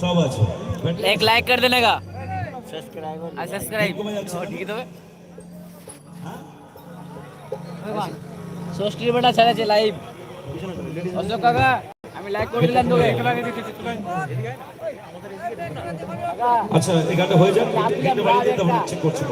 সব আছে। এক লাইক কর দেনে গা সাবস্ক্রাইব আর সাবস্ক্রাইব ঠিক তো হ্যাঁ? ষষ্ঠীর বেটা ছেড়েছে লাইভ অশোক কাকা আমি লাইক করে দিলাম তোকে। আচ্ছা এই গানটা হয়ে যাক। চেক করছি।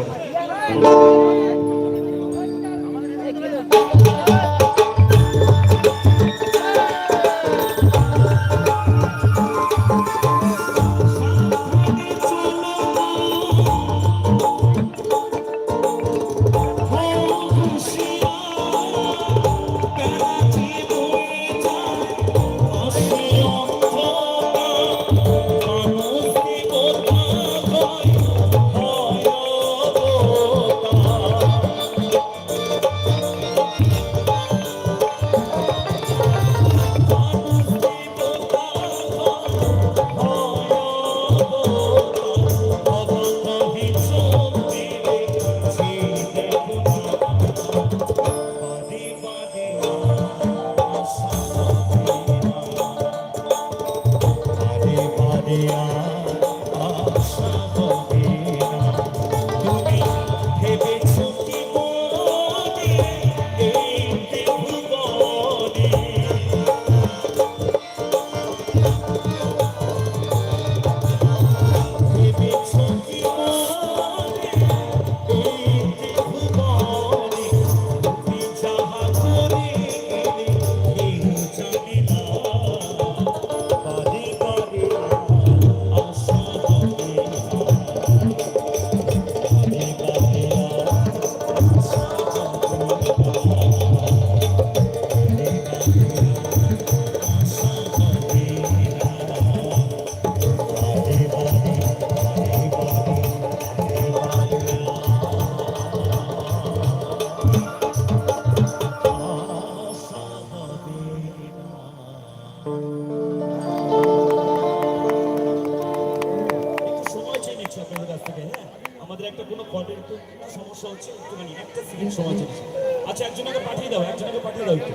সময় চলেছে। আচ্ছা একজনকে পাঠিয়ে দাও, একজনকে পাঠিয়ে দাও একটু।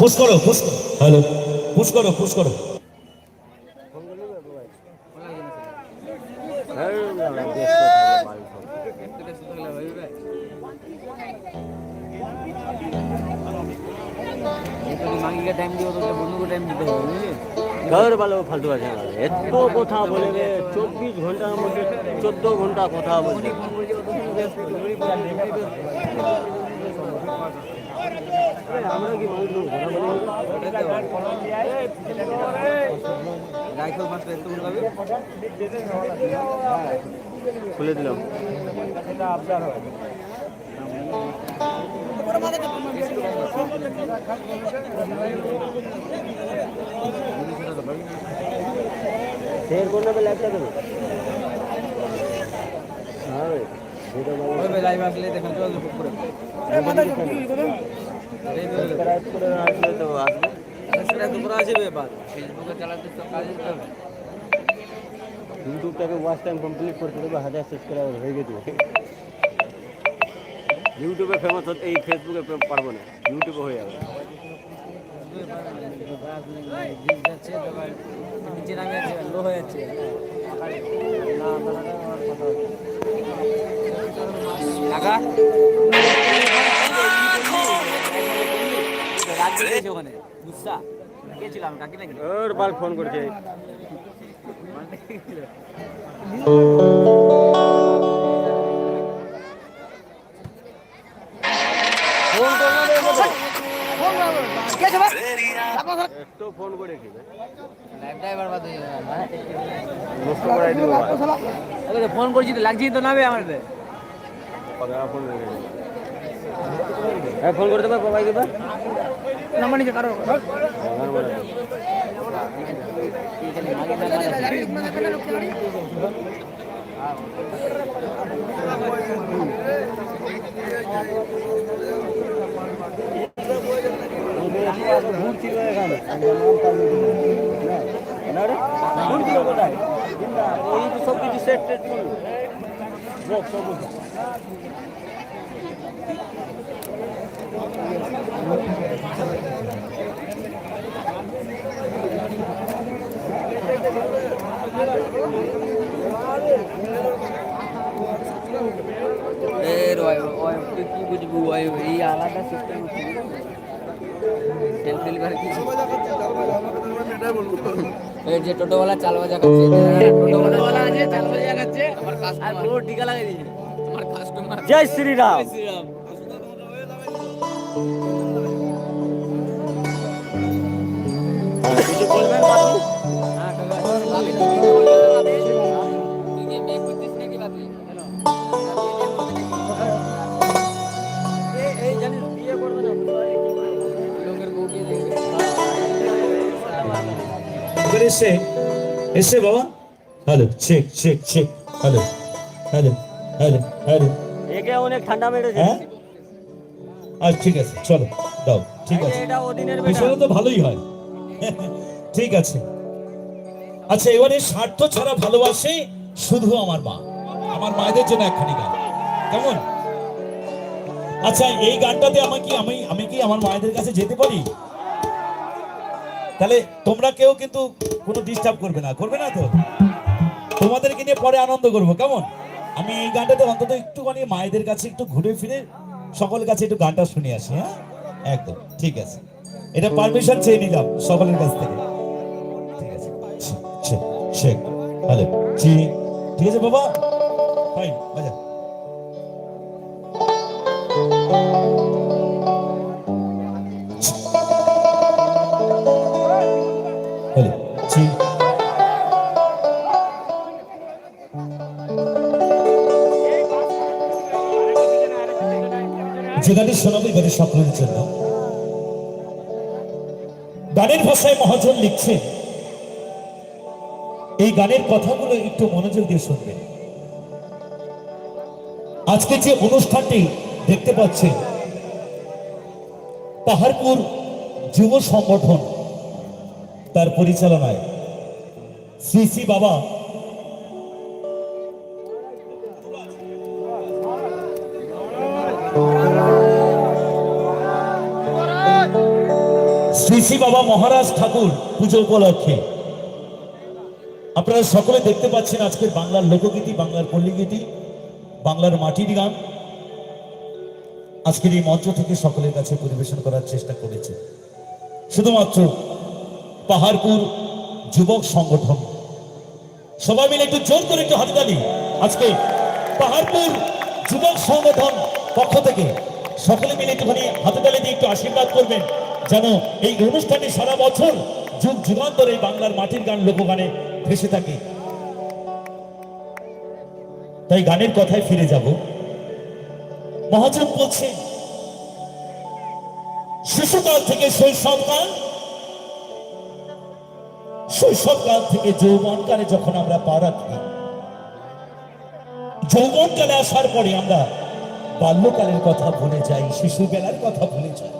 পুশ করো পুশ হ্যালো পুশ করো পুশ করো। মাঙ্গিকে টাইম দিব তোকে বন্ধুকে টাইম দিতে হবে বুঝলি ঘর ভালো ফালতু আছে এত কথা বলে চব্বিশ ঘণ্টার মধ্যে চোদ্দ ঘণ্টা কথা বলে। আমরা কি খুলে দিলাম। হ্যাঁ ইউটিউবটাকে ওয়াচ টাইম কমপ্লিট করতে দেবে হাজার সাবস্ক্রাইবার হয়ে গেছে ইউটিউবে ফেমাস হতে এই ফেসবুকে পারব না ইউটিউবে হয়ে যাবে। যাচ্ছে তারপর নিচে নামে একটু ফোন করে ফোন করছি তো লাগছি তো নাবে আমার ফোন হ্যাঁ ফোন করে দেবে বাবাইকে বা নাম্বার নিচে কারও ঘুরছিল কোথায় এই কিছু সেট এই কিছু যে টোটোওয়ালা চাল বাজা করছে টোটোওয়ালা আছে চাল বাজা করছে আমার কাস্টমার পুরো টিকা লাগাই দিয়েছে। আমার কাস্টমার জয় শ্রীরাম। শ্রীরাম। কিছু বলবেন হ্যাঁ এসে এসে বাবা। Hello check check check hello hello hello hello. একে অনেক ঠান্ডা মেরেছে। হ্যাঁ? আচ্ছা ঠিক আছে চলো দাও ঠিক আছে। এটা ওদিনের বেটা। বিষয়টা তো ভালোই হয়। ঠিক আছে। আচ্ছা এবারে স্বার্থ ছাড়া ভালোবাসে শুধু আমার মা। আমার মায়েদের জন্য একখানি গান। কেমন? আচ্ছা এই গানটাতে আমার কি আমি আমি কি আমার মায়েদের কাছে যেতে পারি? তাহলে তোমরা কেউ কিন্তু কোনো ডিস্টার্ব করবে না করবে না তো? তোমাদেরকে নিয়ে পরে আনন্দ করব, কেমন? আমি এই গানটাতে অন্তত একটুখানি মায়েদের কাছে একটু ঘুরে ফিরে সকলের কাছে একটু গানটা শুনে আসি হ্যাঁ? একদম, ঠিক আছে। এটা পারমিশন চেয়ে নিলাম সকলের কাছ থেকে। ঠিক আছে। ঠিক আছে বাবা? ফাইন বাজা। যে গানটি শোনাবো এবারে সকলের জন্য গানের ভাষায় মহাজন লিখছে এই গানের কথাগুলো একটু মনোযোগ দিয়ে শুনবেন। আজকে যে অনুষ্ঠানটি দেখতে পাচ্ছেন, পাহাড়পুর যুব সংগঠন, তার পরিচালনায় শ্রী শ্রী বাবা শ্রী শ্রী বাবা মহারাজ ঠাকুর পুজো উপলক্ষে। আপনারা সকলে দেখতে পাচ্ছেন আজকের বাংলার লোকগীতি, বাংলার পল্লীগীতি, বাংলার মাটির গান। আজকের এই মঞ্চ থেকে সকলের কাছে পরিবেশন করার চেষ্টা করেছে। শুধুমাত্র পাহাড়পুর যুবক সংগঠন। সবাই মিলে একটু জোর করে একটু হাততালি। আজকে পাহাড়পুর যুবক সংগঠন পক্ষ থেকে সকলে মিলে একটুখানি হাততালি দিয়ে একটু আশীর্বাদ করবেন, যেন এই অনুষ্ঠানে সারা বছর যুগ যুগান্তর এই বাংলার মাটির গান লোকগানে ভেসে থাকে। তাই গানের কথায় ফিরে যাব। মহাজন বলছেন শিশুকাল থেকে শৈশবকাল শৈশবকাল থেকে যৌবনকালে যখন আমরা পা রাখি, যৌবনকালে আসার পরে আমরা বাল্যকালের কথা ভুলে যাই, শিশুবেলার কথা ভুলে যাই।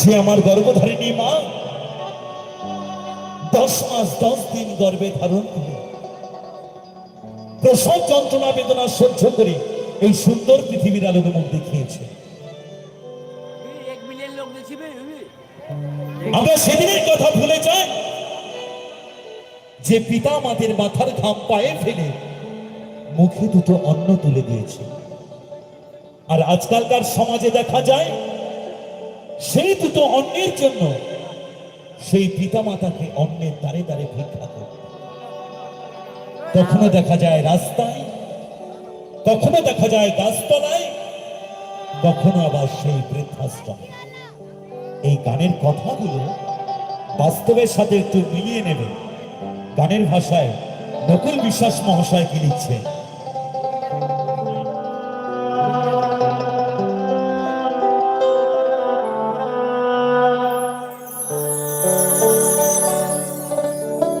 যে আমার গর্ভধারিণী মা, দশ মাস, দশ দিন গর্ভে ধারণ করে, প্রসব যন্ত্রণা, বেদনা সহ্য করে এই সুন্দর পৃথিবীর আলোকে মুখ দেখিয়েছে। আমরা সেদিনের কথা ভুলে যাই, যে পিতা মাদের মাথার ঘাম পায়ে ফেলে মুখে দুটো অন্ন তুলে দিয়েছে। আর আজকালকার সমাজে দেখা যায়, সেই দুটো অন্নের জন্য সেই পিতা মাতাকে অন্নের দ্বারে দ্বারে ভিক্ষা করতে কখনো দেখা যায় রাস্তায় কখনো দেখা যায় গাছতলায় কখনো আবার সেই বৃদ্ধাশ্রমে। এই গানের কথাগুলো বাস্তবের সাথে একটু মিলিয়ে নেবে। গানের ভাষায় নকুল বিশ্বাস মহাশয় কি